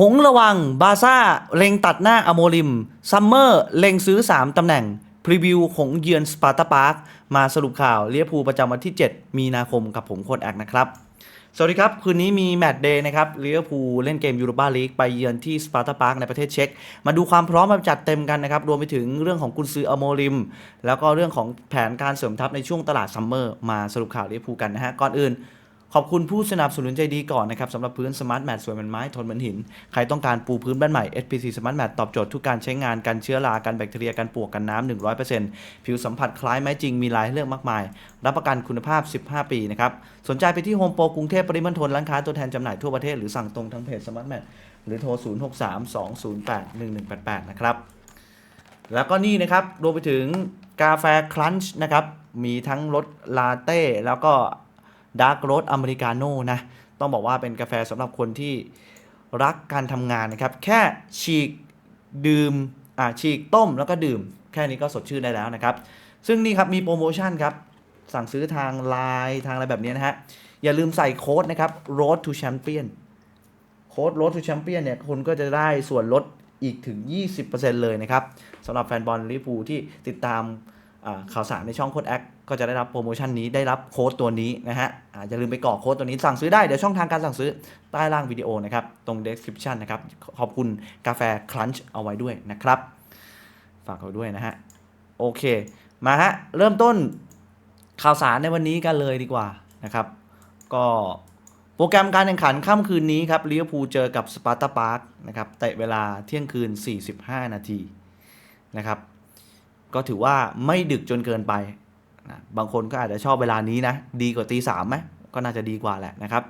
หงระวัง บาซ่าเล็งตัดหน้าอโมริม ซัมเมอร์ เล็งซื้อ 3 ตำแหน่ง พรีวิวหงเยือนสปาร์ตาพาร์ค มาสรุปข่าวเลียพูประจำวันที่ 7 มีนาคมกับผมโคนแอกนะครับ สวัสดีครับ คืนนี้มีแมตช์เดย์นะครับเลียพูเล่นเกมยูโรปาลีกไปเยือนที่สปาร์ตาพาร์คในประเทศเช็กมาดูความพร้อมมาจัดเต็มกันนะครับ รวมไปถึงเรื่องของกุนซืออโมริม แล้วก็เรื่องของแผนการเสริมทัพในช่วงตลาดซัมเมอร์มาสรุปข่าวเลียพูกันนะฮะก่อนอื่น ขอบคุณผู้สนับสนุนใจดีก่อนนะครับสำหรับพื้นสมาร์ทแมทสวยเหมือนไม้ทนเหมือนหิน ใครต้องการปูพื้นบ้านใหม่ SPC Smart Mat ตอบโจทย์ทุกการใช้งานกันเชื้อรากันแบคทีเรียกันปวกกันน้ำ100%ผิวสัมผัสคล้ายไม้จริงมีลายให้เลือกมากมาย รับประกันคุณภาพ 15 ปีนะครับสนใจไปที่โฮมโปรกรุงเทพปริมณฑลร้านค้าตัวแทนจำหน่ายทั่วประเทศหรือสั่งตรงทางเพจ Smart Mat หรือโทร 0632081188 นะครับ แล้วก็นี่นะครับรวมไปถึงกาแฟคลันช์นะครับ มีทั้งรสลาเต้ แล้วก็ ดาร์กโรสอเมริกาโน่นะ ต้องบอกว่าเป็นกาแฟสำหรับคนที่รักการทำงานนะครับ แค่ฉีกดื่มอ่าฉีกต้มแล้วก็ดื่ม แค่นี้ก็สดชื่นได้แล้วนะครับ ซึ่งนี่ครับมีโปรโมชั่นครับ สั่งซื้อทางไลน์ทางอะไรแบบนี้นะฮะ อย่าลืมใส่โค้ดนะครับ road to champion โค้ด road to champion เนี่ยคุณก็จะได้ส่วนลดอีกถึง 20%เลยนะครับสำหรับแฟนบอลลิเวอร์พูลที่ติดตาม ข่าวสารในช่องโค้ดแอคก็จะได้รับโปรโมชั่นนี้ได้รับโค้ดตัวนี้นะฮะอาอย่าลืมไปกรอกโค้ดตัวนี้สั่งซื้อได้ เดี๋ยวช่องทางการสั่งซื้อใต้ล่างวิดีโอนะครับ ตรง description นะครับ ขอบคุณกาแฟคลันช์เอาไว้ด้วยนะครับ ฝากเอาด้วยนะฮะ โอเค มาฮะ เริ่มต้นข่าวสารในวันนี้กันเลยดีกว่านะครับ ก็โปรแกรมการแข่งขันค่ำคืนนี้ครับลิเวอร์พูลเจอกับสปาร์ตาพาร์คนะครับเตะเวลาเที่ยงคืน 45 นาทีนะครับ ก็ถือว่าไม่ดึกจนเกินไปนะบางคนก็อาจจะชอบเวลานี้นะ ดีกว่าตีสามไหมก็น่าจะดีกว่าแหละนะครับ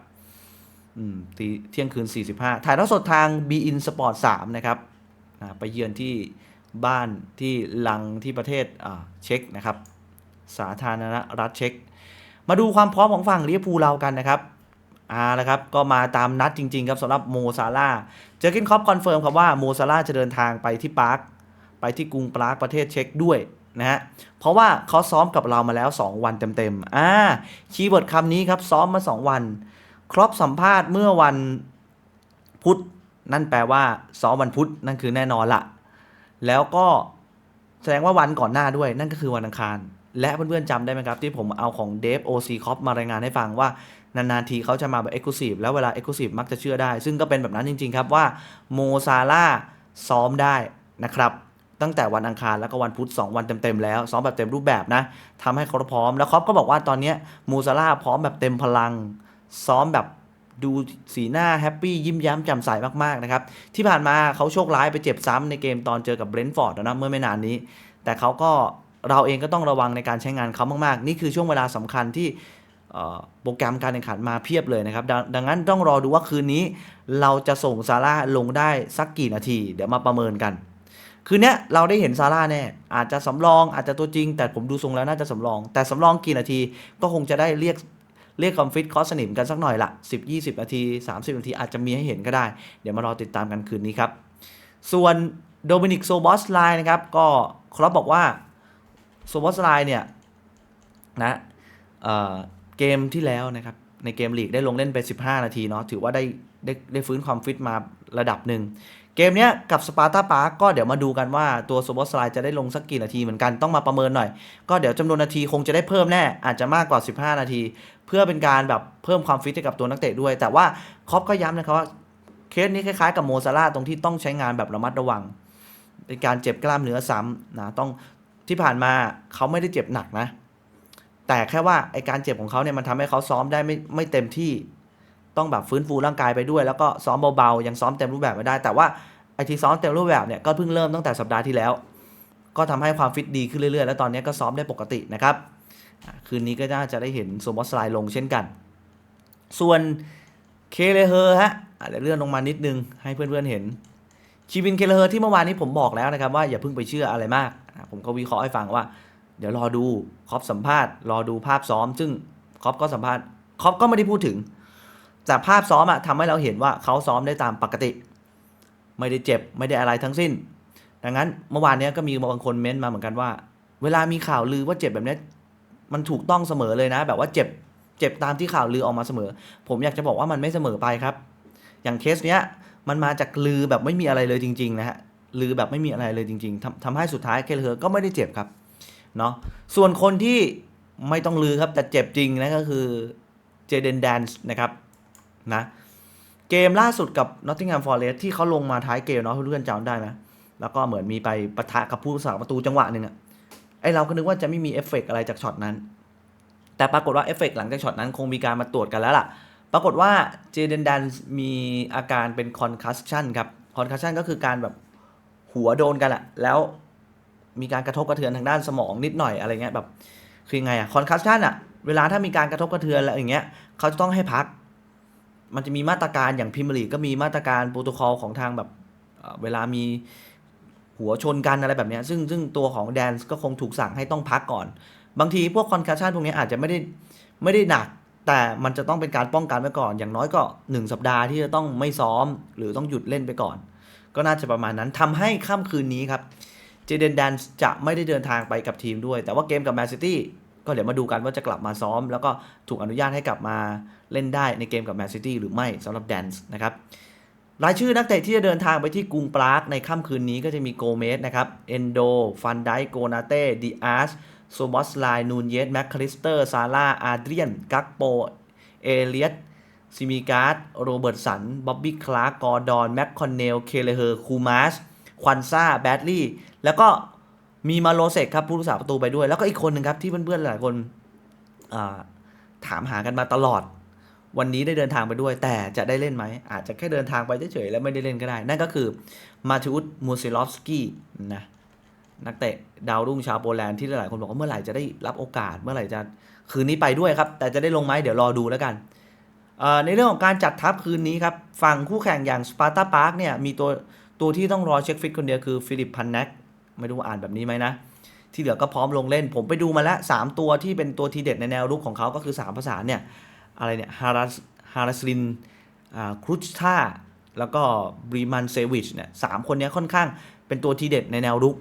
อืมตีเที่ยงคืน 45 ถ่ายทอดสดทาง b i n Sport 3นะครับนะไปเยือนที่บ้านที่ลังที่ประเทศอ่าเช็กนะครับ สาธารณรัฐเช็กมาดูความพร้อมของฝั่งลิเวอร์พูลเรากันนะครับอ่าแล้วครับ ก็มาตามนัดจริง ๆ ครับสำหรับโมซาลาเจอกินคอปคอนเฟิร์มครับว่าโมซาลาจะเดินทางไปที่ปาร์ค ไปที่กรุงปรากประเทศเช็กด้วยนะฮะ เพราะว่าเขาซ้อมกับเรามาแล้ว 2 วันเต็มๆ อ่า คีย์เวิร์ดคำนี้ครับ ซ้อมมา 2 วัน ครอปสัมภาษณ์เมื่อวันพุธ นั่นแปลว่า ซ้อมวันพุธ นั่นคือแน่นอนละ แล้วก็แสดงว่าวันก่อนหน้าด้วย นั่นก็คือวันอังคาร และเพื่อนๆจำได้ไหมครับ ที่ผมเอาของเดฟโอซีคอปมารายงานให้ฟังว่านานๆทีเขาจะมาแบบเอ็กซ์คลูซีฟแล้วเวลาเอ็กซ์คลูซีฟมักจะเชื่อได้ ซึ่งก็เป็นแบบนั้นจริงๆครับว่าโมซาลาซ้อมได้นะครับ ตั้งแต่วันอังคารแล้วก็วันพุธ2 วันเต็มๆแล้วซ้อมแบบเต็มรูปแบบนะทำให้เขาพร้อมแล้วครอปก็บอกว่าตอนนี้มูซาร่าพร้อมแบบเต็มพลัง ซ้อมแบบดูสีหน้าแฮปปี้ยิ้มย้มแจ่มใสมากๆนะครับ ที่ผ่านมาเขาโชคร้ายไปเจ็บซ้ำในเกมตอนเจอกับเบรนท์ฟอร์ดนะเมื่อไม่นานนี้ แต่เขาก็เราเองก็ต้องระวังในการใช้งานเขามากๆ นี่คือช่วงเวลาสำคัญที่โปรแกรมการแข่งขันมาเพียบเลยนะครับดดังนั้นต้องรอดูว่าคืนนี้ เราจะส่งซาร่าลงได้สักกี่นาที เดี๋ยวมาประเมินกัน คืนเนี้ยเราได้เห็นซาร่าแน่ อาจจะสำรองอาจจะตัวจริง แต่ผมดูทรงแล้วน่าจะสำรอง แต่สำรองกี่นาทีก็คงจะได้เรียกเรียกคอมฟิตคอสสนิมกันสักหน่อยละ10 20 นาที 30 นาทีอาจจะมีให้เห็นก็ได้ เดี๋ยวมารอติดตามกันคืนนี้ครับ ส่วนโดมินิกโซบอสไลน์นะครับ ก็ครอปบอกว่าโซบอสไลน์เนี่ยนะเอ่อเกมที่แล้วนะครับ ในเกมลีกได้ลงเล่นไป 15 นาทีเนาะถือว่าได้ได้ได้ฟื้นความฟิตมาระดับหนึ่ง เกมเนี้ยกับสปาร์ตาปาร์ก็เดี๋ยวมาดูกันว่าตัวโซบอสไลน์จะได้ลงสักกี่นาทีเหมือนกันต้องมาประเมินหน่อย ก็เดี๋ยวจำนวนนาทีคงจะได้เพิ่มแน่ อาจจะมากกว่า 15 นาที เพื่อเป็นการแบบเพิ่มความฟิตให้กับตัวนักเตะด้วย แต่ว่าครอปก็ย้ำนะครับว่าเคสนี้คล้ายๆกับโมซาร่าตรงที่ต้องใช้งานแบบระมัดระวังเป็นการเจ็บกล้ามเนื้อซ้ำนะต้องที่ผ่านมาเขาไม่ได้เจ็บหนักนะ แต่แค่ว่าไอการเจ็บของเขาเนี่ยมันทำให้เขาซ้อมได้ไม่ไม่เต็มที่ต้องแบบฟื้นฟูร่างกายไปด้วย แล้วก็ซ้อมเบาๆยังซ้อมเต็มรูปแบบไม่ได้แต่ว่า ไอที่ซ้อมเต็มรูปแบบเนี่ยก็เพิ่งเริ่มตั้งแต่สัปดาห์ที่แล้ว ก็ทำให้ความฟิตดีขึ้นเรื่อยๆ แล้วตอนนี้ก็ซ้อมได้ปกตินะครับ คืนนี้ก็น่าจะได้เห็นโซมอสไลด์ลงเช่นกัน ส่วนเคเลเฮอร์ฮะอาจจะเลื่อนลงมานิดนึงให้เพื่อนๆเห็นชีวินเคเลเฮอร์ที่เมื่อวานนี้ผมบอกแล้วนะครับว่าอย่าเพิ่งไปเชื่ออะไรมาก ผมก็วิเคราะห์ให้ฟังว่า เดี๋ยวรอดูครอปสัมภาษณ์รอดูภาพซ้อม ซึ่งครอปก็สัมภาษณ์ครอปก็ไม่ได้พูดถึง แต่ภาพซ้อมอะทำให้เราเห็นว่าเขาซ้อมได้ตามปกติ ไม่ได้เจ็บไม่ได้อะไรทั้งสิ้น ดังนั้นเมื่อวานนี้ก็มีบางคนเม้นต์มาเหมือนกันว่า เวลามีข่าวลือว่าเจ็บแบบนี้มันถูกต้องเสมอเลยนะ แบบว่าเจ็บเจ็บตามที่ข่าวลือออกมาเสมอ ผมอยากจะบอกว่ามันไม่เสมอไปครับ อย่างเคสเนี้ยมันมาจากลือแบบไม่มีอะไรเลยจริงๆนะฮะลือแบบไม่มีอะไรเลยจริงๆทำทำให้สุดท้ายเคลเลอร์ก็ไม่ได้เจ็บครับเนาะส่วนคนที่ไม่ต้องลือครับแต่เจ็บจริงนะก็คือเจเดนแดนส์นะครับนะ เกมล่าสุดกับ Nottingham Forest ที่เขาลงมาท้ายเกมเนาะเพื่อนๆจำได้ไหมแล้วก็เหมือนมีไปปะทะกับผู้สาประตูจังหวะหนึ่งอะไอเราก็นึกว่าจะไม่มีเอฟเฟกต์อะไรจากช็อตนั้น แต่ปรากฏว่าเอฟเฟกต์หลังจากช็อตนั้นคงมีการมาตรวจกันแล้วล่ะ ปรากฏว่าเจเดนดันมีอาการเป็นคอนคัสชันครับ คอนคัสชันก็คือการแบบหัวโดนกันอะแล้วมีการกระทบกระเทือนทางด้านสมองนิดหน่อยอะไรเงี้ยแบบ คือไงอะคอนคัสชันอะเวลาถ้ามีการกระทบกระเทือนอะไรอย่างเงี้ยเขาจะต้องให้พัก มันจะมีมาตรการอย่างพิมลีก็มีมาตรการโปรโตคอลของทางแบบเวลามีหัวชนกันอะไรแบบนี้ซึ่งซึ่งตัวของแดนส์ก็คงถูกสั่งให้ต้องพักก่อน บางทีพวกคอนคัสชันพวกนี้อาจจะไม่ได้ไม่ได้หนัก แต่มันจะต้องเป็นการป้องกันไว้ก่อน อย่างน้อยก็ 1 สัปดาห์ที่จะต้องไม่ซ้อม หรือต้องหยุดเล่นไปก่อน ก็น่าจะประมาณนั้นทำให้ค่ำคืนนี้ครับ เจเดนแดนจะไม่ได้เดินทางไปกับทีมด้วย แต่ว่าเกมกับแมนซิตี้ ก็เดี๋ยวมาดูกันว่าจะกลับมาซ้อม แล้วก็ถูกอนุญาตให้กลับมาเล่นได้ในเกมกับแมนซิตี้หรือไม่สำหรับแดนส์นะครับรายชื่อนักเตะที่จะเดินทางไปที่กรุงปรากในค่ำคืนนี้ก็จะมีโกเมสนะครับเอนโดฟันไดโกนาเต้ดิอาสโซบอสไลนูนเยสแมคคาลิสเตอร์ซาร่าอาเดรียน กักโป เอเลียตซิมิการ์ดโรเบิร์ตสัน บ๊อบบี้คลาร์กกอร์ดอน แมคคอนเนล เคเลเฮอร์ คูมาสควันซ่า แบดลี่ แล้วก็ มีมาโลเซกครับผู้รักษาประตูไปด้วย แล้วก็อีกคนหนึ่งครับที่เพื่อนๆหลายคนถามหากันมาตลอด วันนี้ได้เดินทางไปด้วย แต่จะได้เล่นไหม อาจจะแค่เดินทางไปเฉยๆแล้วไม่ได้เล่นก็ได้ นั่นก็คือมาทิอุสมูซิลอฟสกี้นะนักเตะดาวรุ่งชาวโปแลนด์ที่หลายคนบอกว่าเมื่อไหร่จะได้รับโอกาสเมื่อไหร่จะคืนนี้ไปด้วยครับ แต่จะได้ลงไหมเดี๋ยวรอดูแล้วกันในเรื่องของการจัดทัพคืนนี้ครับฝั่งคู่แข่งอย่างสปาร์ตาพาร์คเนี่ยมีตัวตัวที่ต้องรอเช็คฟิตคนเดียวคือฟิลิปพันแนก ไม่รู้ว่าอ่านแบบนี้ไหมนะ ที่เหลือก็พร้อมลงเล่น ผมไปดูมาแล้ว 3 ตัวที่เป็นตัวทีเด็ดในแนวรุกของเขาก็คือ 3 ภาษานเนี่ย อะไรเนี่ย ฮารัส ฮารัสลินอ่าครุชตาแล้วก็บรีมันเซวิชเนี่ยสามคนนี้ค่อนข้างเป็นตัวทีเด็ดในแนวรุก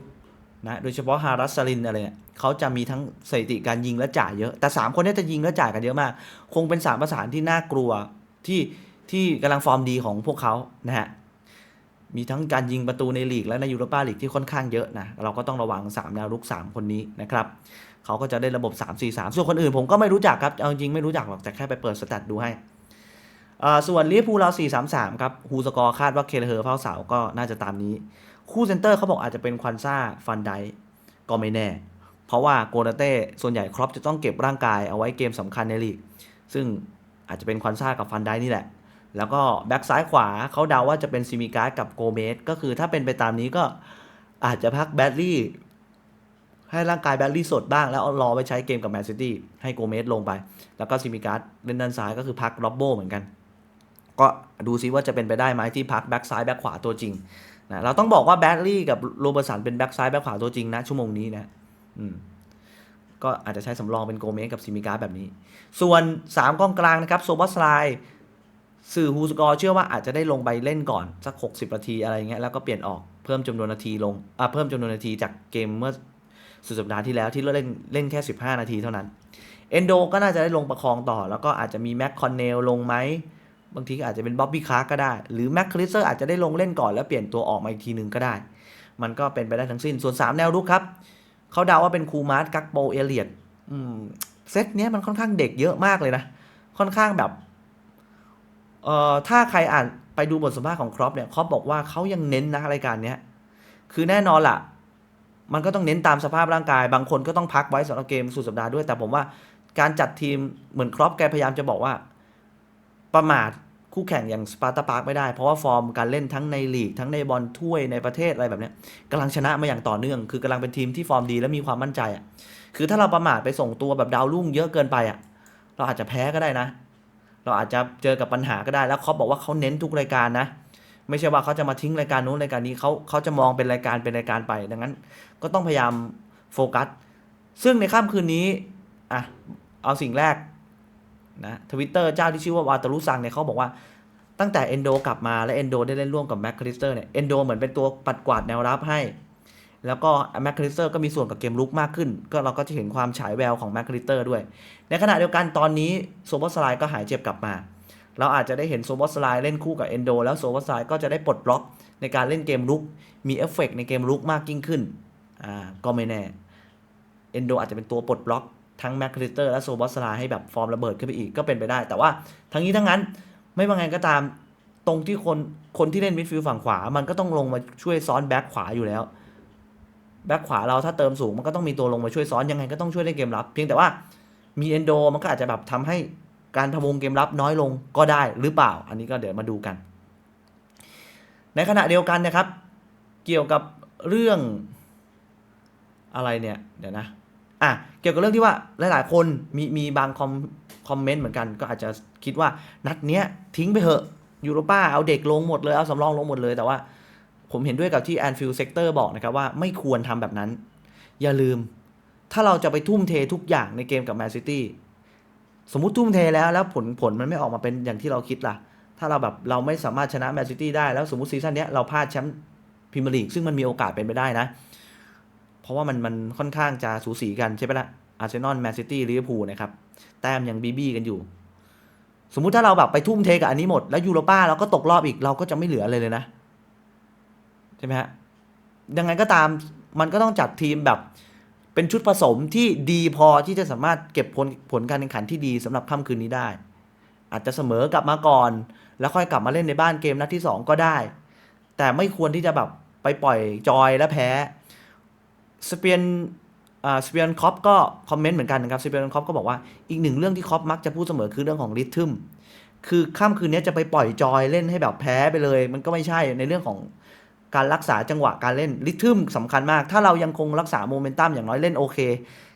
นะโดยเฉพาะฮารัสลินอะไรเนี่ยเขาจะมีทั้งสถิติการยิงและจ่ายเยอะ แต่ 3 คนนี้จะยิงและจ่ายกันเยอะมาก คงเป็น3ประสานที่น่ากลัวที่ที่กำลังฟอร์มดีของพวกเขานะฮะ มีทั้งการยิงประตูในลีกและในยูโรปาลีกที่ค่อนข้างเยอะนะเราก็ต้องระวัง 3 แนวรุก 3 คนนี้นะครับเขาก็จะได้ระบบ 3 4 3 ส่วนคนอื่นผมก็ไม่รู้จักครับ เอาจริงไม่รู้จักหรอก แต่แค่ไปเปิดสแตทดูให้ ส่วนลิเวอร์พูลเรา 4 3 3 ครับฮูสกอร์คาดว่าเคเลเฮอร์เฝ้าเสาก็น่าจะตามนี้ คู่เซนเตอร์เขาบอกอาจจะเป็นควันซ่าฟันไดก็ไม่แน่ เพราะว่าโกนาเต้ส่วนใหญ่ครอปจะต้องเก็บร่างกายเอาไว้เกมสำคัญในลีก ซึ่งอาจจะเป็นควันซ่ากับฟันไดนี่แหละ แล้วก็แบ็กซ้ายขวาเขาเดาว่าจะเป็นซิมิการ์ดกับโกเมสก็คือถ้าเป็นไปตามนี้ก็อาจจะพักแบดลี่ให้ร่างกายแบดลี่สดบ้าง แล้วรอไปใช้เกมกับแมนซิตี้ให้โกเมสลงไป แล้วก็ซิมิการ์ดเล่นด้านซ้ายก็คือพักล็อบโบเหมือนกัน ก็ดูซิว่าจะเป็นไปได้ไหมที่พักแบ็กซ้ายแบ็กขวาตัวจริงนะเราต้องบอกว่าแบดลี่กับโรเบอร์สันเป็นแบ็กซ้ายแบ็กขวาตัวจริงนะ ชั่วโมงนี้นะอืมก็อาจจะใช้สำรองเป็นโกเมสกับซิมิการ์ดแบบนี้ ส่วน 3กองกลางนะครับโซบัสไล สื่อฮูสกอร์เชื่อว่าอาจจะได้ลงไปเล่นก่อน สัก 60นาทีอะไรเงี้ยแล้วก็เปลี่ยนออกเพิ่มจำนวนนาทีลงอะเพิ่มจำนวนนาทีจากเกมเมื่อสุดสัปดาห์ที่แล้วที่เล่นเล่นแค่ 15 นาทีเท่านั้นเอนโดก็น่าจะได้ลงประคองต่อ แล้วก็อาจจะมีแม็กคอนเนลลงไหมบางทีอาจจะเป็นบ๊อบบี้คาร์ก็ได้ หรือแม็กคลิสเซอร์อาจจะได้ลงเล่นก่อนแล้วเปลี่ยนตัวออกมาอีกทีหนึ่งก็ได้ มันก็เป็นไปได้ทั้งสิ้นส่วน 3 แนวรุกครับเขาเดาว่าเป็นคูมาร์ตกักโปเอเลียดเซตเนี้ยมันค่อนข้างเด็กเยอะมากเลยนะ ค่อนข้างแบบ เอ่อถ้าใครอ่านไปดูบทสัมภาษณ์ของครอปเนี่ยครอปบอกว่าเขายังเน้นนะรายการเนี้ยคือแน่นอนล่ะ มันก็ต้องเน้นตามสภาพร่างกาย บางคนก็ต้องพักไว้สำหรับเกมสุดสัปดาห์ด้วย แต่ผมว่าการจัดทีมเหมือนครอปแกพยายามจะบอกว่า ประมาทคู่แข่งอย่างสปาร์ตาปาร์กไม่ได้ เพราะว่าฟอร์มการเล่นทั้งในลีก ทั้งในบอลถ้วยในประเทศอะไรแบบนี้กำลังชนะมาอย่างต่อเนื่อง คือกำลังเป็นทีมที่ฟอร์มดีและมีความมั่นใจอะคือถ้าเราประมาทไปส่งตัวแบบดาวรุ่งเยอะเกินไปอะเราอาจจะแพ้ก็ได้นะ เราอาจจะเจอกับปัญหาก็ได้แล้วเขาบอกว่าเขาเน้นทุกรายการนะ ไม่ใช่ว่าเขาจะมาทิ้งรายการนู้นรายการนี้เขาเขาจะมองเป็นรายการเป็นรายการไป ดังนั้น ก็ต้องพยายามโฟกัส ซึ่งในค่ำคืนนี้อะเอาสิ่งแรกนะทวิตเตอร์เจ้าที่ชื่อว่าวาตารุซังเนี่ยเขาบอกว่าตั้งแต่เอนโดกลับมาและเอนโดได้เล่นร่วมกับแม็กคริสเตอร์เนี่ยเอนโดเหมือนเป็นตัวปัดกวาดแนวรับให้ แล้วก็แม็กคริสเตอร์ก็มีส่วนกับเกมลุกมากขึ้น ก็เราก็จะเห็นความฉายแววของแม็กคริสเตอร์ด้วย ในขณะเดียวกันตอนนี้โซโบสไลก็หายเจ็บกลับมา เราอาจจะได้เห็นโซบอสไลเล่นคู่กับเอนโดแล้วโซบอสไลก็จะได้ปลดล็อกในการเล่นเกมลุก มีเอฟเฟกในเกมลุกมากยิ่งขึ้น อ่า ก็ไม่แน่ เอนโดอาจจะเป็นตัวปลดล็อกทั้งแมคคริสเตอร์และโซบอสไลให้แบบฟอร์มระเบิดขึ้นไปอีกก็เป็นไปได้ แต่ว่าทั้งนี้ทั้งนั้นไม่ว่าไงก็ตามตรงที่คนคนที่เล่นมิดฟิลด์ฝั่งขวา มันก็ต้องลงมาช่วยซ้อนแบ็คขวาอยู่แล้ว แบ็คขวาเราถ้าเติมสูงมันก็ต้องมีตัวลงมาช่วยซ้อนยังไงก็ต้องช่วยเล่นเกมรับ เพียงแต่ว่ามีเอนโดมันก็อาจจะแบบทำให้การพะวงเกมรับน้อยลงก็ได้หรือเปล่า อันนี้ก็เดี๋ยวมาดูกัน ในขณะเดียวกันนะครับ เกี่ยวกับเรื่องอะไรเนี่ยเดี๋ยวนะอะเกี่ยวกับเรื่องที่ว่าหลาย ๆ คนมีมีบางคอมคอมเมนต์เหมือนกัน ก็อาจจะคิดว่านัดเนี้ยทิ้งไปเถอะยูโรป้าเอาเด็กลงหมดเลยเอาสำรองลงหมดเลยแต่ว่า ผมเห็นด้วยกับที่แอนฟิลเซกเตอร์บอกนะครับว่าไม่ควรทำแบบนั้น อย่าลืม ถ้าเราจะไปทุ่มเททุกอย่างในเกมกับแมนซิตี้สมมุติทุ่มเทแล้วแล้วผลผลมันไม่ออกมาเป็นอย่างที่เราคิดล่ะ ถ้าเราแบบเราไม่สามารถชนะแมนซิตี้ได้แล้วสมมติซีซั่นนี้เราพลาดแชมป์พรีเมียร์ลีกซึ่งมันมีโอกาสเป็นไปได้นะ เพราะว่ามันมันค่อนข้างจะสูสีกันใช่ไหมล่ะอาร์เซนอลแมนซิตี้ลิเวอร์พูลนะครับ แต้มยังบีบีกันอยู่ สมมุติถ้าเราแบบไปทุ่มเทกับอันนี้หมดแล้วยูโรป้าเราก็ตกรอบอีกเราก็จะไม่เหลืออะไรเลยนะ ใช่ไหมฮะยังไงก็ตามมันก็ต้องจัดทีมแบบเป็นชุดผสมที่ดีพอที่จะสามารถเก็บผลผลการแข่งขันที่ดีสำหรับค่ำคืนนี้ได้ อาจจะเสมอกลับมาก่อน แล้วค่อยกลับมาเล่นในบ้านเกมนัดที่ 2 ก็ได้ แต่ไม่ควรที่จะแบบไปปล่อยจอยและแพ้สเปียนอ่าสเปียนคอปก็คอมเมนต์เหมือนกันนะครับสเปียนคอปก็บอกว่าอีกหนึ่งเรื่องที่คอปมักจะพูดเสมอคือเรื่องของริทึมคือค่ำคืนนี้จะไปปล่อยจอยเล่นให้แบบแพ้ไปเลย มันก็ไม่ใช่ในเรื่องของ การรักษาจังหวะการเล่นริทึมสำคัญมาก ถ้าเรายังคงรักษาโมเมนตัมอย่างน้อยเล่นโอเค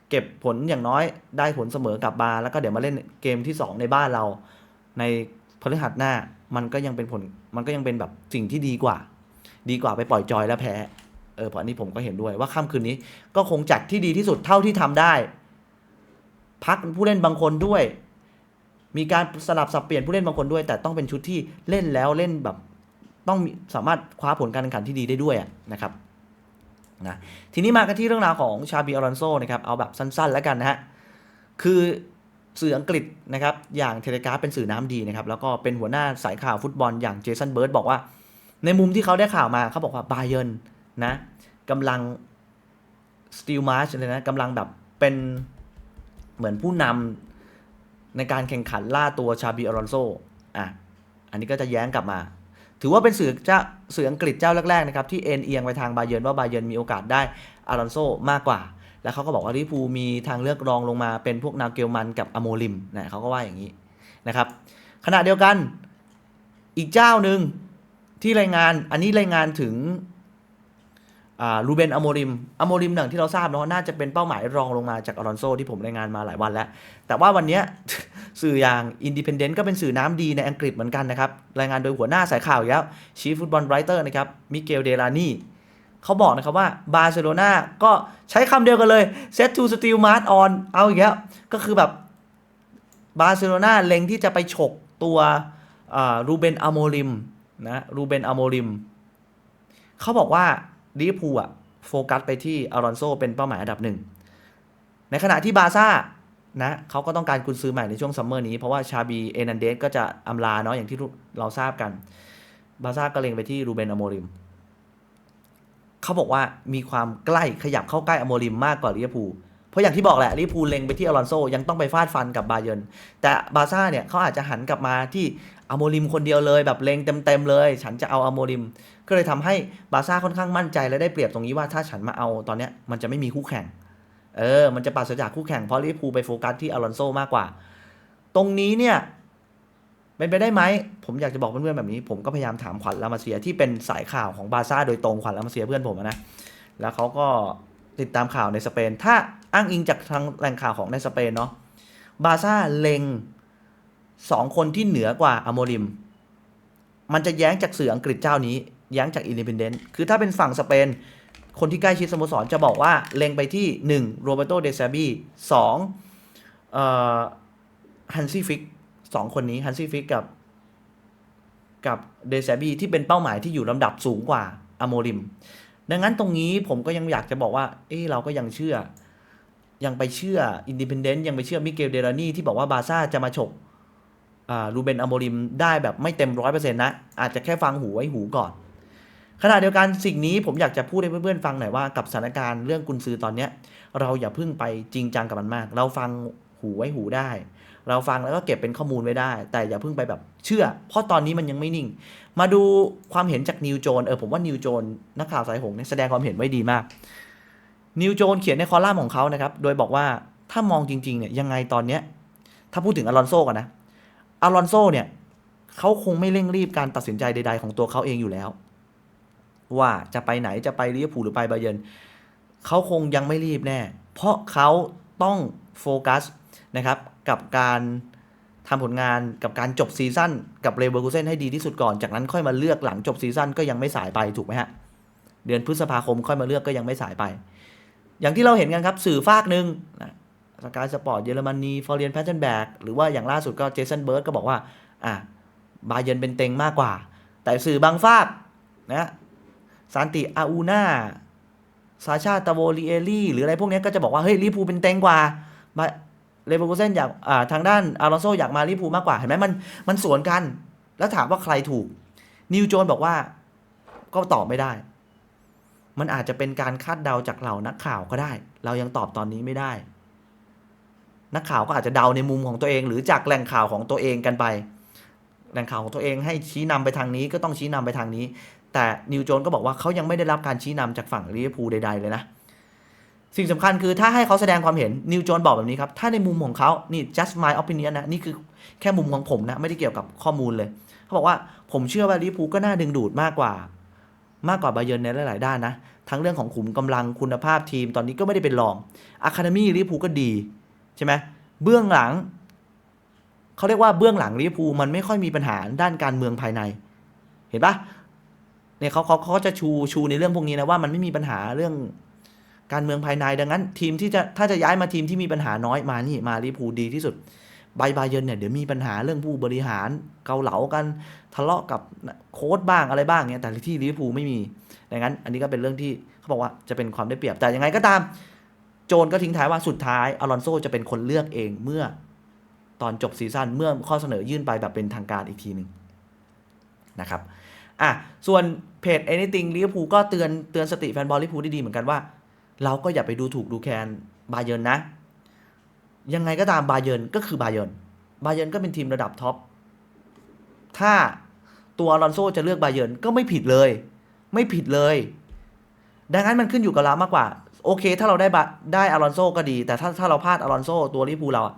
เก็บผลอย่างน้อยได้ผลเสมอกลับมาแล้วก็เดี๋ยวมาเล่นเกมที่ 2 ในบ้านเรา ในพฤหัสหน้ามันก็ยังเป็นผลมันก็ยังเป็นแบบสิ่งที่ดีกว่า ดีกว่าไปปล่อยจอยแล้วแพ้เออเพราะอันนี้ผมก็เห็นด้วยว่าค่ำคืนนี้ก็คงจัดที่ดีที่สุดเท่าที่ทำได้ พักผู้เล่นบางคนด้วย มีการสลับสับเปลี่ยนผู้เล่นบางคนด้วย แต่ต้องเป็นชุดที่เล่นแล้วเล่นแบบ ต้องสามารถคว้าผลการแข่งขันที่ดีได้ด้วยนะครับนะทีนี้มากันที่เรื่องราวของชาบีอลอนโซนะครับเอาแบบสั้นๆแล้วกันนะฮะคือสื่ออังกฤษนะครับอย่างเทเลกราฟเป็นสื่อน้ำดีนะครับแล้วก็เป็นหัวหน้าสายข่าวฟุตบอลอย่างเจสันเบิร์ดบอกว่า ในมุมที่เขาได้ข่าวมาเขาบอกว่าบาเยร์นนะกำลังสตีลมาร์ชเลยนะกำลังแบบเป็นเหมือนผู้นำในการแข่งขันล่าตัวชาบีอลอนโซอะอันนี้ก็จะแย้งกลับมา ถือว่าเป็นสื่อเจ้าสื่ออังกฤษเจ้าแรกๆนะครับที่เอ็นเอียงไปทางบาเยร์นว่าบาเยร์นมีโอกาสได้อารอนโซมากกว่า แล้วเขาก็บอกว่าลิฟูมีทางเลือกรองลงมาเป็นพวกนาเกลมันกับอโมลิมนะเขาก็ว่าอย่างนี้นะครับขณะเดียวกันอีกเจ้าหนึ่งที่รายงานอันนี้รายงานถึง รูเบนอโมริมอโมริมหนึ่งที่เราทราบเนาะน่าจะเป็นเป้าหมายรองลงมาจากอลอนโซที่ผมรายงานมาหลายวันแล้ว แต่ว่าวันนี้สื่ออย่างอินดิเพนเดนต์ก็เป็นสื่อน้ำดีในอังกฤษเหมือนกันนะครับ รายงานโดยหัวหน้าสายข่าวอีกแล้วชีฟฟุตบอลไรเตอร์นะครับมิเกลเดลานีเขาบอกนะครับว่าบาร์เซโลนาก็ใช้คำเดียวกันเลย set to steal march on เอาอีกแล้วก็คือแบบบาร์เซโลนาเล็งที่จะไปฉกตัวรูเบนอโมริมนะรูเบนอโมริมเขาบอกว่า ลิเวอร์พูลอะโฟกัสไปที่อารอนโซเป็นเป้าหมายอันดับหนึ่ง ในขณะที่บาร์ซ่านะเขาก็ต้องการกุนซื้อใหม่ในช่วงซัมเมอร์นี้ เพราะว่าชาบีเอนันเดสก็จะอำลาเนาะอย่างที่เราทราบกัน บาร์ซ่าก็เล็งไปที่รูเบนอโมริมเขาบอกว่ามีความใกล้ขยับเข้าใกล้อโมริมมากกว่าลิเวอร์พูลเพราะอย่างที่บอกแหละลิเวอร์พูลเล็งไปที่อลอนโซยังต้องไปฟาดฟันกับบาเยิร์นแต่บาร์ซ่าเนี่ยเขาอาจจะหันกลับมาที่ อโมริมคนเดียวเลยแบบเลงเต็มๆเลย ฉันจะเอาอโมริม ก็เลยทำให้บาร์ซ่าค่อนข้างมั่นใจและได้เปรียบตรงนี้ว่าถ้าฉันมาเอาตอนเนี้ยมันจะไม่มีคู่แข่ง เออ มันจะปราศจากคู่แข่งเพราะลิเวอร์พูลไปโฟกัสที่อลอนโซมากกว่า ตรงนี้เนี่ยเป็นไปได้ไหม ผมอยากจะบอกเพื่อนๆแบบนี้ ผมก็พยายามถามขวัญลามาเซียที่เป็นสายข่าวของบาร์ซ่าโดยตรงขวัญลามาเซียเพื่อนผมนะ แล้วเขาก็ติดตามข่าวในสเปน ถ้าอ้างอิงจากทางแหล่งข่าวของในสเปนเนาะ บาร์ซ่าเลง สองคนที่เหนือกว่าอโมริม มันจะแย้งจากสื่ออังกฤษเจ้านี้ แย้งจากอินดิพนเดนต์คือถ้าเป็นฝั่งสเปน คนที่ใกล้ชิดสโมสรจะบอกว่าเล็งไปที่ 1. โรเบโตเดซาบีสองฮันซี่ฟิกสองคนนี้ฮันซี่ฟิกกับกับเดซาบีที่เป็นเป้าหมายที่อยู่ลำดับสูงกว่าอโมริม ดังนั้นตรงนี้ผมก็ยังอยากจะบอกว่า เอ้เราก็ยังเชื่อ ยังไปเชื่ออินดิพนเดนต์ยังไปเชื่อมิเกลเดลานีที่บอกว่าบาซ่าจะมาฉก รูเบนอโมริมได้แบบไม่เต็มร้อยเปอร์เซ็นต์นะ อาจจะแค่ฟังหูไว้หูก่อน ขณะเดียวกันสิ่งนี้ผมอยากจะพูดให้เพื่อนๆฟังหน่อยว่ากับสถานการณ์เรื่องกุนซือตอนเนี้ย เราอย่าพึ่งไปจริงจังกับมันมาก เราฟังหูไว้หูได้ เราฟังแล้วก็เก็บเป็นข้อมูลไว้ได้ แต่อย่าพิ่งไปแบบเชื่อ เพราะตอนนี้มันยังไม่นิ่ง มาดูความเห็นจากนิวโจนเออผมว่านิวโจนนักข่าวสายหงส์เนี่ยแสดงความเห็นไว้ดีมากนิวโจนเขียนในคอลัมน์ของเขานะครับโดยบอกว่าถ้ามองจริงๆเนี่ยยังไงตอนเนี้ยถ้าพูดถึงอลอนโซก่อนนะ อลอนโซเนี่ยเขาคงไม่เร่งรีบการตัดสินใจใด ๆ ของตัวเขาเองอยู่แล้ว ว่าจะไปไหนจะไปลิเวอร์พูลหรือไปบาเยิร์นเขาคงยังไม่รีบแน่ เพราะเขาต้องโฟกัสนะครับกับการทำผลงานกับการจบซีซั่นกับเรเวอร์คูเซนให้ดีที่สุดก่อน จากนั้นค่อยมาเลือกหลังจบซีซั่นก็ยังไม่สายไปถูกไหมฮะ เดือนพฤษภาคมค่อยมาเลือกก็ยังไม่สายไป อย่างที่เราเห็นกันครับสื่อฝากหนึ่งนะ สกายสปอร์ตเยอรมนีฟอร์เรียนแพทเทนแบกหรือว่าอย่างล่าสุดก็เจสันเบิร์ดก็บอกว่าอะบาเยนเป็นเต็งมากกว่า แต่สื่อบางฝากนะซานติอาอูนาซาชาตาโวลีเอลี่หรืออะไรพวกนี้ก็จะบอกว่า เฮ้ยลิเวอร์พูเป็นเต็งกว่าบาเลเวอร์คูเซนอยากอ่าทางด้านอารอนโซอยากมาลิเวอร์พูมากกว่า เห็นไหมมันมันสวนกัน แล้วถามว่าใครถูก นิวโจนบอกว่าก็ตอบไม่ได้ มันอาจจะเป็นการคาดเดาจากเหล่านักข่าวก็ได้ เรายังตอบตอนนี้ไม่ได้ นักข่าวก็อาจจะเดาในมุมของตัวเอง หรือจากแหล่งข่าวของตัวเองกันไป แหล่งข่าวของตัวเองให้ชี้นำไปทางนี้ก็ต้องชี้นำไปทางนี้ แต่นิวโจนก็บอกว่าเขายังไม่ได้รับการชี้นำจากฝั่งลิเวอร์พูลใดๆเลยนะสิ่งสำคัญคือถ้าให้เขาแสดงความเห็นนิวโจนบอกแบบนี้ครับ ถ้าในมุมของเขานี่ just my opinion นะ นี่คือแค่มุมของผมนะ ไม่ได้เกี่ยวกับข้อมูลเลย เขาบอกว่าผมเชื่อว่าลิเวอร์พูลก็น่าดึงดูดมากกว่า มากกว่าบาเยิร์นในหลาย ๆ ด้านนะ ทั้งเรื่องของขุมกำลังคุณภาพทีมตอนนี้ก็ไม่ได้เป็นรองอะคาเดมี่ลิเวอร์พูลก็ดี ใช่ไหมเบื้องหลังเขาเรียกว่าเบื้องหลังลิเวอร์พูลมันไม่ค่อยมีปัญหาด้านการเมืองภายใน เห็นปะเนี่ยเขาเขาเขาจะชูชูในเรื่องพวกนี้นะว่ามันไม่มีปัญหาเรื่องการเมืองภายในดังนั้น ทีมที่จะถ้าจะย้ายมาทีมที่มีปัญหาน้อยมานี่มาลิเวอร์พูลดีที่สุดไบายบาเยนเนี่ยเดี๋ยวมีปัญหาเรื่องผู้บริหารเกาเหลากันทะเลาะกับโค้ชบ้างอะไรบ้างเนี่ยแต่ที่ลิเวอร์พูลไม่มีดังนั้น อันนี้ก็เป็นเรื่องที่เขาบอกว่าจะเป็นความได้เปรียบแต่ยังไงก็ตาม โจนก็ทิ้งท้ายว่าสุดท้ายอลอนโซจะเป็นคนเลือกเองเมื่อตอนจบซีซั่นเมื่อข้อเสนอยื่นไปแบบเป็นทางการอีกทีหนึ่งนะครับอะส่วนเพจ anything ลิเวอร์พูลก็เตือนเตือนสติแฟนบอลลิเวอร์พูลได้ดีเหมือนกันว่า เราก็อย่าไปดูถูกดูแคลนบาเยิร์นนะ ยังไงก็ตามบาเยิร์นก็คือบาเยิร์นบาเยิร์นก็เป็นทีมระดับท็อปถ้าตัวอลอนโซจะเลือกบาเยิร์นก็ไม่ผิดเลย ไม่ผิดเลย ดังนั้นมันขึ้นอยู่กับเรามากกว่า โอเค ถ้าเราได้บะได้อารอนโซก็ดี แต่ถ้าถ้าเราพลาดอารอนโซตัวลิเวอร์พูเราอะ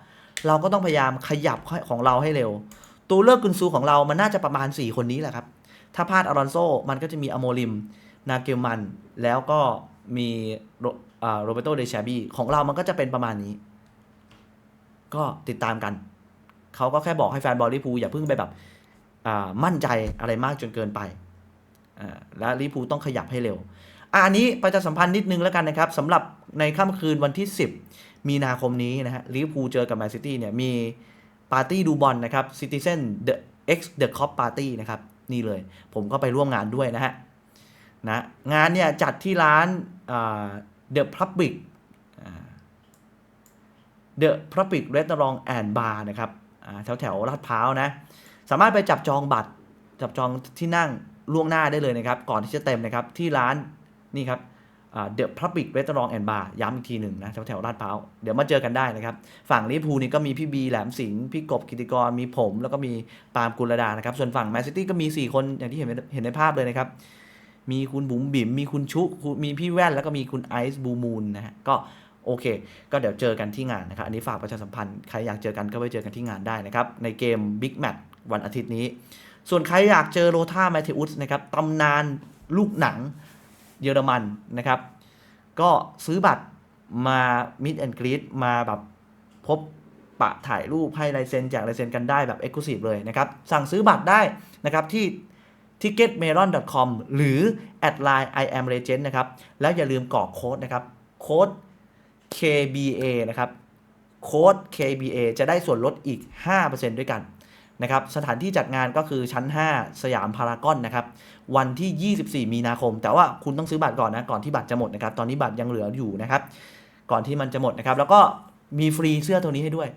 เราก็ต้องพยายามขยับของเราให้เร็ว ตัวเลือกกุนซูของเรามันน่าจะประมาณ 4 คนนี้แหละครับ ถ้าพลาดอารอนโซมันก็จะมีอโมริม นาเกลมัน แล้วก็มีโรโรเบโตเดชาบีของเรามันก็จะเป็นประมาณนี้ ก็ติดตามกัน เขาก็แค่บอกให้แฟนบอลลิเวอร์พูอย่าเพิ่งไปแบบมั่นใจอะไรมากจนเกินไป และลิเวอร์พูต้องขยับให้เร็ว อันนี้ประชาสัมพันธ์นิดนึงแล้วกันนะครับสำหรับในค่ำคืนวันที่ 10 มีนาคมนี้นะฮะลิเวอร์พูลเจอกับแมนซิตี้เนี่ยมีปาร์ตี้ดูบอลนะครับ Citizen The X The Cop Party นะครับนี่เลย ผมก็ไปร่วมงานด้วยนะฮะนะงานเนี่ยจัดที่ร้านอ่า The Public อ่า The Public Restaurant and Bar นะครับแถวแถวลาดพร้าวนะ สามารถไปจับจองบัตร จับจองที่นั่งล่วงหน้าได้เลยนะครับ ก่อนที่จะเต็มนะครับ ที่ร้าน นี่ครับเดอะพับบิกเรสตอรองแอนบาร์ย้ำอีกทีหนึ่งนะแถวแถวลาดพร้าวเดี๋ยวมาเจอกันได้นะครับ ฝั่งลิเวอร์พูลนี่ก็มีพี่บีแหลมสิงห์พี่กบกิติกรมีผม แล้วก็มีปาล์มกุลดานะครับ ส่วนฝั่งแมนซิตี้ก็มี 4 คนอย่างที่เห็นเห็นในภาพเลยนะครับ มีคุณบุ๋มบิ๋มมีคุณชุ มีพี่แว่น แล้วก็มีคุณไอซ์บูมูนนะฮะก็โอเค ก็เดี๋ยวเจอกันที่งานนะครับ อันนี้ฝากประชาสัมพันธ์ใครอยากเจอกันก็ไปเจอกันที่งานได้นะครับในเกมบิ๊กแมตช์วันอาทิตย์นี้ ส่วนใครอยากเจอโรธาแมทธิอุสนะครับตำนานลูกหนัง เยอรมันนะครับ ก็ซื้อบัตรมามิดแอนกรีดมาแบบพบปะถ่ายรูปให้ลายเซ็นแจกลายเซ็นกันได้แบบ e x c l u s i v e เลยนะครับ สั่งซื้อบัตรได้นะครับที่ ticketmelon.com หรือ at line i am legend นะครับ แล้วอย่าลืมกรอกโค้ดนะครับ โค้ด KBA นะครับ โค้ด KBA จะได้ส่วนลดอีก 5%ด้วยกัน นะครับสถานที่จัดงานก็คือชั้น 5 สยามพารากอนนะครับวันที่ 24 มีนาคม แต่ว่าคุณต้องซื้อบัตรก่อนนะก่อนที่บัตรจะหมดนะครับตอนนี้บัตรยังเหลืออยู่นะครับก่อนที่มันจะหมดนะครับแล้วก็มีฟรีเสื้อตัวนี้ให้ด้วย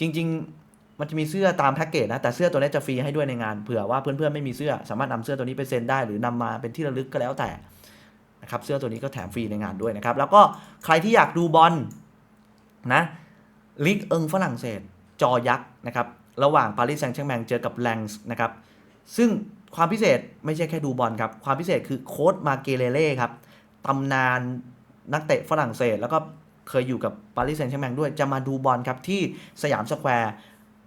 จริง ๆ มันจะมีเสื้อตามแพ็กเกจนะแต่เสื้อตัวนี้จะฟรีให้ด้วยในงานเผื่อว่าเพื่อนๆไม่มีเสื้อสามารถนำเสื้อตัวนี้ไปเซ็นได้ หรือนำมาเป็นที่ระลึกก็แล้วแต่นะครับเสื้อตัวนี้ก็แถมฟรีในงานด้วยนะครับแล้วก็ใครที่อยากดูบอลนะลิกเอิงฝรั่งเศสจอยักษ์นะครับ ระหว่างปารีสแซงต์แชร์แมงเจอกับแลงส์นะครับ ซึ่งความพิเศษไม่ใช่แค่ดูบอลครับ ความพิเศษคือโค้ดมาเกเลเล่ครับตำนานนักเตะฝรั่งเศส แล้วก็เคยอยู่กับปารีสแซงต์แชร์แมงด้วยจะมาดูบอลครับที่สยามสแควร์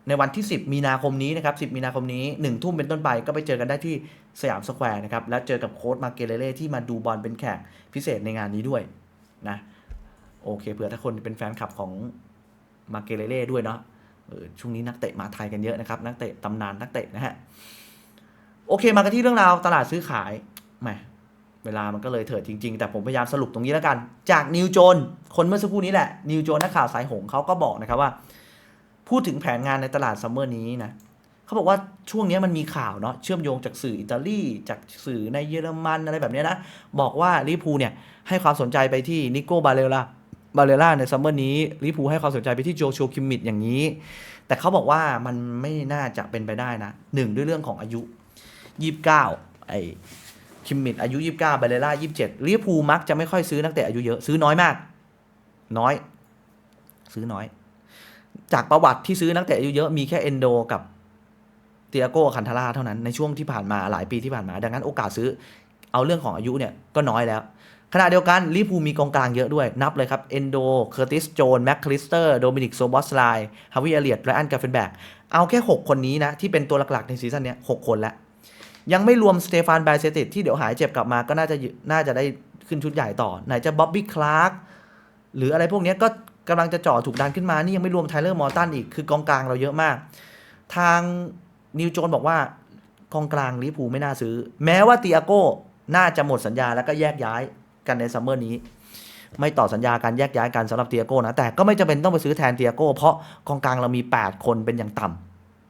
ในวันที่ 10 มีนาคมนี้นะครับ 10 มีนาคมนี้ 1 ทุ่มเป็นต้นไปก็ไปเจอกันได้ที่สยามสแควร์นะครับ แล้วเจอกับโค้ดมาเกเลเล่ที่มาดูบอลเป็นแขกพิเศษในงานนี้ด้วยนะ โอเค เผื่อถ้าคนเป็นแฟนคลับของมาเกเลเล่ด้วยเนาะ ช่วงนี้นักเตะมาไทยกันเยอะนะครับ นักเตะตำนานนักเตะนะฮะ โอเคมากันที่เรื่องราวตลาดซื้อขายแหมเวลามันก็เลยเถิดจริง ๆ แต่ผมพยายามสรุปตรงนี้แล้วกัน จากนิวโจน คนเมื่อสักครู่นี้แหละ นิวโจนนักข่าวสายหงเขาก็บอกนะครับว่า พูดถึงแผนงานในตลาดซัมเมอร์นี้นะเขาบอกว่าช่วงนี้มันมีข่าวเนาะเชื่อมโยงจากสื่ออิตาลีจากสื่อในเยอรมันอะไรแบบนี้นะ บอกว่าลิพูเนี่ยให้ความสนใจไปที่นิโก้บาเลล่า บาเลล่าในซัมเมอร์นี้ลิพูให้ความสนใจไปที่โจโชคิมมิดอย่างนี้ แต่เขาบอกว่ามันไม่น่าจะเป็นไปได้นะหนึ่งด้วยเรื่องของอายุ 29 ไอ้คิมมิดอายุ 29 บาเลล่า 27ลิเวอร์พูมักจะไม่ค่อยซื้อนักเตะอายุเยอะซื้อน้อยมาก น้อย ซื้อน้อย จากประวัติที่ซื้อนักเตะอายุเยอะมีแค่เอนโดกับเตียโก้คันทาร่าเท่านั้นในช่วงที่ผ่านมาหลายปีที่ผ่านมา ดังนั้นโอกาสซื้อเอาเรื่องของอายุเนี่ยก็น้อยแล้ว ขณะเดียวกันลิเวอร์พูมีกองกลางเยอะด้วยนับเลยครับ เอนโด เคอร์ติส โจน แม็กคลิสเตอร์ โดมินิก โซบอสไลฮาวิเอเลียตไรอันกาเฟนแบกเอาแค่ 6 คนนี้นะ ที่เป็นตัวหลักๆ ในซีซั่นนี้หกคนแล้ว ยังไม่รวมสเตฟานไบเซติสที่เดี๋ยวหายเจ็บกลับมาก็น่าจะน่าจะได้ขึ้นชุดใหญ่ต่อ ไหนจะบ๊อบบี้คลาร์กหรืออะไรพวกนี้ก็กำลังจะจ่อถูกดันขึ้นมานี่ยังไม่รวมไทเลอร์มอร์ตันอีกคือกองกลางเราเยอะมาก ทางนิวโจนบอกว่ากองกลางลิพูไม่น่าซื้อ แม้ว่าเตียโก้น่าจะหมดสัญญาแล้วก็แยกย้าย กันในซัมเมอร์นี้ ไม่ต่อสัญญาการแยกย้ายกันสำหรับเตียโก้นะ แต่ก็ไม่จำเป็นต้องไปซื้อแทนเตียโก้เพราะกองกลางเรามี 8 คนเป็นอย่างต่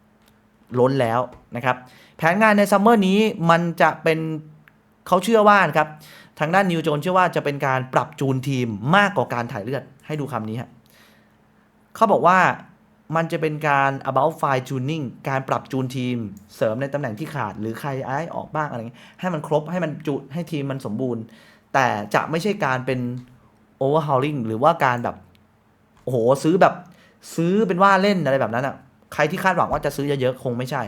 ำล้นแล้วนะครับ แผนงานในซัมเมอร์นี้มันจะเป็นเขาเชื่อว่านะครับทางด้านนิวโจนเชื่อว่าจะเป็นการปรับจูนทีมมากกว่าการถ่ายเลือดให้ดูคำนี้ฮะเขาบอกว่ามันจะเป็นการ about fine tuning การปรับจูนทีม เสริมในตำแหน่งที่ขาด หรือใครย้ายออกบ้างอะไรเงี้ยให้มันครบให้มันจุให้ทีมมันสมบูรณ์ แต่จะไม่ใช่การเป็น overhauling หรือว่าการแบบโอ้โหซื้อแบบซื้อเป็นว่าเล่นอะไรแบบนั้นอะใครที่คาดหวังว่าจะซื้อเยอะๆคงไม่ใช่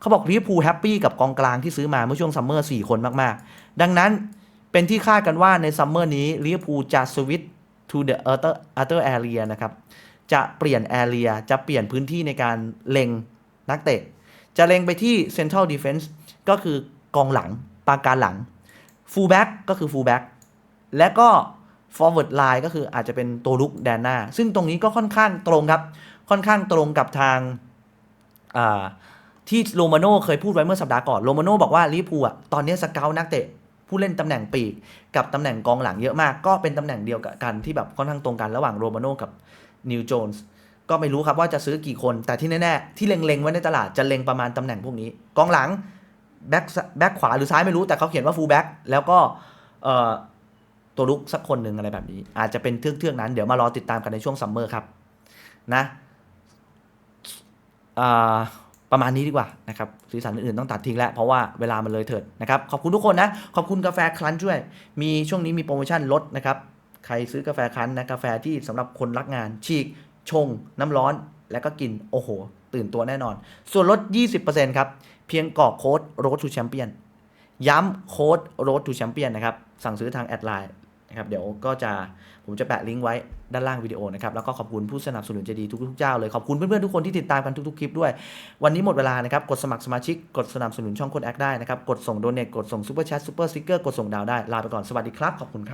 เขาบอกลิเวอร์พูลแฮปปี้กับกองกลางที่ซื้อมาเมื่อช่วงซัมเมอร์4คนมากๆ ดังนั้นเป็นที่คาดกันว่าในซัมเมอร์นี้ลิเวอร์พูลจะสวิต to the other other area นะครับจะเปลี่ยน area จะเปลี่ยนพื้นที่ในการเล็งนักเตะ จะเล็งไปที่ central defense ก็คือกองหลังปราการหลัง fullback ก็คือ fullback และก็ forward line ก็คืออาจจะเป็นตัวลุกแดนหน้า ซึ่งตรงนี้ก็ค่อนข้างตรงครับ ค่อนข้างตรงกับทางที่โรมาโน่เคยพูดไว้เมื่อสัปดาห์ก่อน โรมาโน่บอกว่าลิเวอร์พูอะตอนนี้สเกลนักเตะผู้เล่นตำแหน่งปีก กับตำแหน่งกองหลังเยอะมาก ก็เป็นตำแหน่งเดียวกันที่แบบค่อนข้างตรงกันระหว่างโรมาโน่กับนิวโจนส์ก็ไม่รู้ครับว่าจะซื้อกี่คน แต่ที่แน่ๆที่เล็งๆไว้ในตลาดจะเล็งประมาณตำแหน่งพวกนี้ กองหลัง แบ็คแบ็คขวาหรือซ้ายไม่รู้แต่เขาเขียนว่าฟูลแบ็คแล้วก็ตัวลุกสักคนหนึ่งอะไรแบบนี้ อาจจะเป็นเทือกๆนั้น เดี๋ยวมารอติดตามกันในช่วงซัมเมอร์ครับนะประมาณนี้ดีกว่านะครับสีสันอื่นๆต้องตัดทิ้งแล้ว เพราะว่าเวลามันเลยเถิดนะครับ ขอบคุณทุกคนนะ ขอบคุณกาแฟคลันช่วย มีช่วงนี้มีโปรโมชั่นลดนะครับ ใครซื้อกาแฟคลันนะกาแฟที่สำหรับคนรักงาน ฉีก ชง น้ำร้อน แล้วก็กินโอ้โห ตื่นตัวแน่นอน ส่วนลด 20%ครับ เพียงกรอกโค้ด road to champion ย้ำโค้ด road to champion นะครับ สั่งซื้อทางแอดไลน์นะครับเดี๋ยวก็จะผมจะแปะลิงก์ไว้ด้านล่างวิดีโอนะครับ แล้วก็ขอบคุณผู้สนับสนุนใจดีทุกๆเจ้าเลย ขอบคุณเพื่อนๆทุกคนที่ติดตามกันทุกๆคลิปด้วย วันนี้หมดเวลานะครับ กดสมัครสมาชิก กดสนับสนุนช่องคดแอคได้นะครับ กดส่งโดเนทกดส่งซูเปอร์แชทซูเปอร์สติ๊กเกอร์กดส่งดาวได้ลาไปก่อนสวัสดีครับขอบคุณครับ